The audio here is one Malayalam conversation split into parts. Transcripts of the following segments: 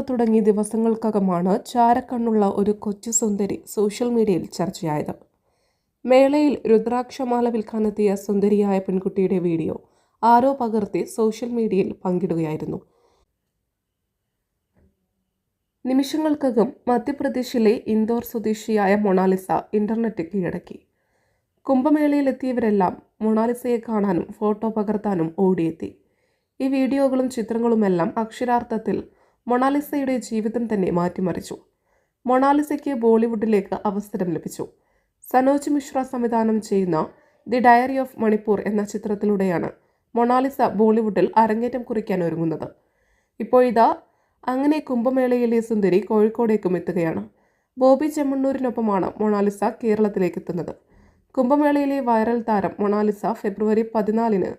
കുംഭമേള തുടങ്ങി ദിവസങ്ങൾക്കകമാണ് ചാരക്കണ്ണുള്ള ഒരു കൊച്ചു സുന്ദരി സോഷ്യൽ മീഡിയയിൽ ചർച്ചയായത്. മേളയിൽ രുദ്രാക്ഷമാല വിൽക്കാനെത്തിയ സുന്ദരിയായ പെൺകുട്ടിയുടെ വീഡിയോ ആരോ പകർത്തി സോഷ്യൽ മീഡിയയിൽ പങ്കിടുകയായിരുന്നു. നിമിഷങ്ങൾക്കകം മധ്യപ്രദേശിലെ ഇൻഡോർ സ്വദേശിയായ മൊണാലിസ ഇന്റർനെറ്റ് കീഴടക്കി. കുംഭമേളയിലെത്തിയവരെല്ലാം മൊണാലിസയെ കാണാനും ഫോട്ടോ പകർത്താനും ഓടിയെത്തി. ഈ വീഡിയോകളും ചിത്രങ്ങളുമെല്ലാം അക്ഷരാർത്ഥത്തിൽ മൊണാലിസയുടെ ജീവിതം തന്നെ മാറ്റിമറിച്ചു. മൊണാലിസയ്ക്ക് ബോളിവുഡിലേക്ക് അവസരം ലഭിച്ചു. സനോജ് മിശ്ര സംവിധാനം ചെയ്യുന്ന ദി ഡയറി ഓഫ് മണിപ്പൂർ എന്ന ചിത്രത്തിലൂടെയാണ് മൊണാലിസ ബോളിവുഡിൽ അരങ്ങേറ്റം കുറിക്കാൻ ഒരുങ്ങുന്നത്. ഇപ്പോൾ ഇതാ അങ്ങനെ കുംഭമേളയിലെ സുന്ദരി കോഴിക്കോടേക്കും എത്തുകയാണ്. ബോബി ചെമ്മണ്ണൂരിനൊപ്പമാണ് മൊണാലിസ കേരളത്തിലേക്ക് എത്തുന്നത് കുംഭമേളയിലെ വൈറൽ താരം മൊണാലിസ ഫെബ്രുവരി പതിനാലിന്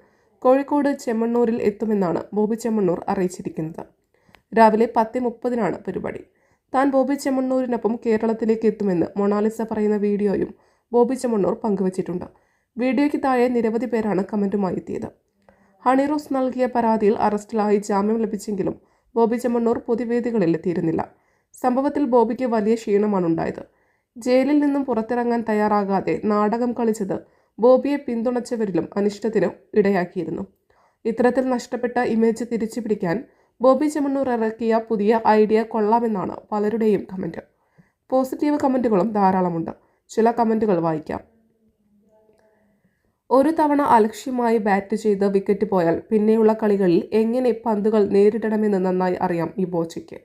കോഴിക്കോട് ചെമ്മണ്ണൂരിൽ എത്തുമെന്നാണ് ബോബി ചെമ്മണ്ണൂർ അറിയിച്ചിരിക്കുന്നത്. രാവിലെ പത്ത് മുപ്പതിനാണ് പരിപാടി. താൻ ബോബി ചെമ്മണ്ണൂരിനൊപ്പം കേരളത്തിലേക്ക് എത്തുമെന്ന് മൊണാലിസ പറയുന്ന വീഡിയോയും ബോബി ചെമ്മണ്ണൂർ പങ്കുവച്ചിട്ടുണ്ട്. വീഡിയോയ്ക്ക് താഴെ നിരവധി പേരാണ് കമന്റുമായി എത്തിയത്. ഹണിറോസ് നൽകിയ പരാതിയിൽ അറസ്റ്റിലായി ജാമ്യം ലഭിച്ചെങ്കിലും ബോബി ചെമ്മണ്ണൂർ പൊതുവേദികളിൽ എത്തിയിരുന്നില്ല. സംഭവത്തിൽ ബോബിക്ക് വലിയ ക്ഷീണമാണ് ഉണ്ടായത്. ജയിലിൽ നിന്നും പുറത്തിറങ്ങാൻ തയ്യാറാകാതെ നാടകം കളിച്ചത് ബോബിയെ പിന്തുണച്ചവരിലും അനിഷ്ടത്തിന് ഇടയാക്കിയിരുന്നു. ഇത്തരത്തിൽ നഷ്ടപ്പെട്ട ഇമേജ് തിരിച്ചു പിടിക്കാൻ ബോബി ചെമ്മണ്ണൂർ ഇറക്കിയ പുതിയ ഐഡിയ കൊള്ളാമെന്നാണ് പലരുടെയും കമന്റ് പോസിറ്റീവ് കമന്റുകളും ധാരാളമുണ്ട്. ചില കമന്റുകൾ വായിക്കാം. ഒരു തവണ അലക്ഷ്യമായി ബാറ്റ് ചെയ്ത് വിക്കറ്റ് പോയാൽ പിന്നെയുള്ള കളികളിൽ എങ്ങനെ പന്തുകൾ നേരിടണമെന്ന് നന്നായി അറിയാം ഈ ബോച്ചയ്ക്ക്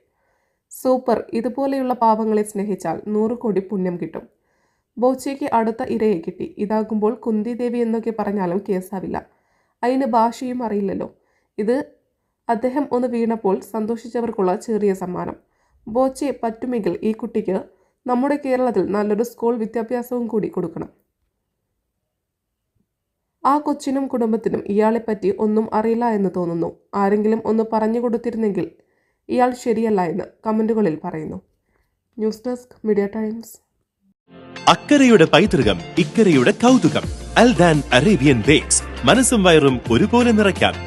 സൂപ്പർ ഇതുപോലെയുള്ള പാവങ്ങളെ സ്നേഹിച്ചാൽ നൂറ് കോടി പുണ്യം കിട്ടും. ബോച്ചയ്ക്ക് അടുത്ത ഇരയെ കിട്ടി. ഇതാകുമ്പോൾ കുന്തിദേവി എന്നൊക്കെ പറഞ്ഞാലും കേസാവില്ല. അതിന് ഭാഷയും അറിയില്ലല്ലോ. ഇത് അദ്ദേഹം ഒന്ന് വീണപ്പോൾ സന്തോഷിച്ചവർക്കുള്ള ചെറിയ സമ്മാനം. ബോച്ചെ പറ്റുമെങ്കിൽ ഈ കുട്ടിക്ക് നമ്മുടെ കേരളത്തിൽ നല്ലൊരു സ്കൂൾ വിദ്യാഭ്യാസവും കൂടി കൊടുക്കണം. ആ കൊച്ചിനും കുടുംബത്തിനും ഇയാളെപ്പറ്റി ഒന്നും അറിയില്ല എന്ന് തോന്നുന്നു. ആരെങ്കിലും ഒന്ന് പറഞ്ഞു കൊടുത്തിരുന്നെങ്കിൽ ഇയാൾ ശരിയല്ല എന്ന് കമന്റുകളിൽ പറയുന്നു. News desk media times. അക്കരയുടെ പൈതൃകം ഇക്കരയുടെ കൗതുകം. Aldan Arabian bakes. മനസ്സും വയറും ഒരുപോലെ നിറയ്ക്കാം.